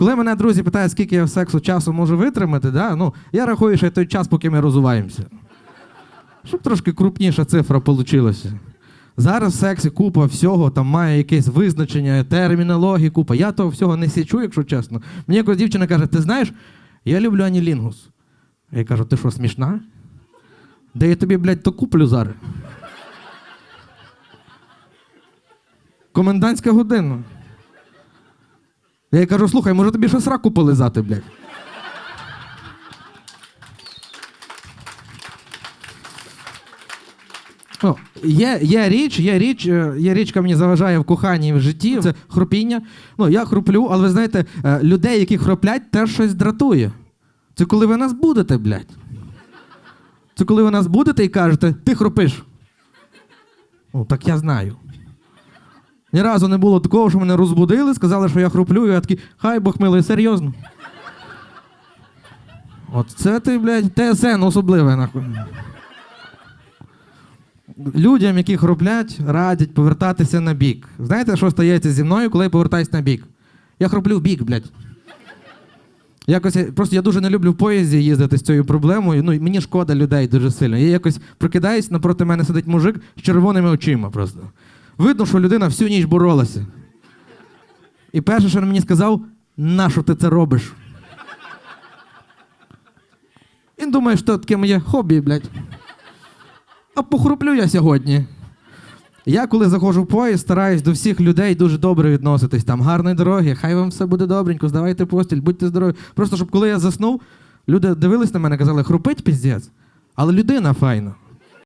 Коли мене друзі питають, скільки я сексу часу можу витримати, да, ну, я рахую, що той час, поки ми розуваємося. Щоб трошки крупніша цифра вийшла. Зараз в сексі купа всього, там має якесь визначення, термінології, купа. Я того всього не січу, якщо чесно. Мені якось дівчина каже: ти знаєш, я люблю анілінгус. Я кажу, ти що, смішна? Де я тобі, блядь, то куплю зараз. Комендантська година. Я їй кажу, слухай, може тобі ще сраку полизати, блядь. Ну, є, є річ, є річ, е, є річ, яка мені заважає в коханні і в житті. Це хропіння. Ну, я хроплю, але ви знаєте, е, людей, які хроплять, теж щось дратує. Це коли ви нас будете, блядь. Це коли ви нас будете і кажете, ти хропиш. Ну, так я знаю. Ні разу не було такого, що мене розбудили, сказали, що я хроплю, і я такий, хай Бог милий, серйозно. От це ти, блядь, ТСН особливе, нахуй. Людям, які хроплять, радять повертатися на бік. Знаєте, що стається зі мною, коли я повертаюся на бік? Я хроплю в бік, блядь. Якось я- просто я дуже не люблю в поїзді їздити з цією проблемою. Ну, і мені шкода людей дуже сильно. Я якось прокидаюсь, напроти мене сидить мужик з червоними очима просто. Видно, що людина всю ніч боролася. І перше, що він мені сказав, нащо ти це робиш? Він думає, що таке моє хобі, блядь. А похруплю я сьогодні. Я, коли заходжу в поїзд, стараюсь до всіх людей дуже добре відноситись. Там гарної дороги, хай вам все буде добренько, здавайте постіль, будьте здорові. Просто щоб коли я заснув, люди дивились на мене, казали, хрупить піздець. Але людина файна.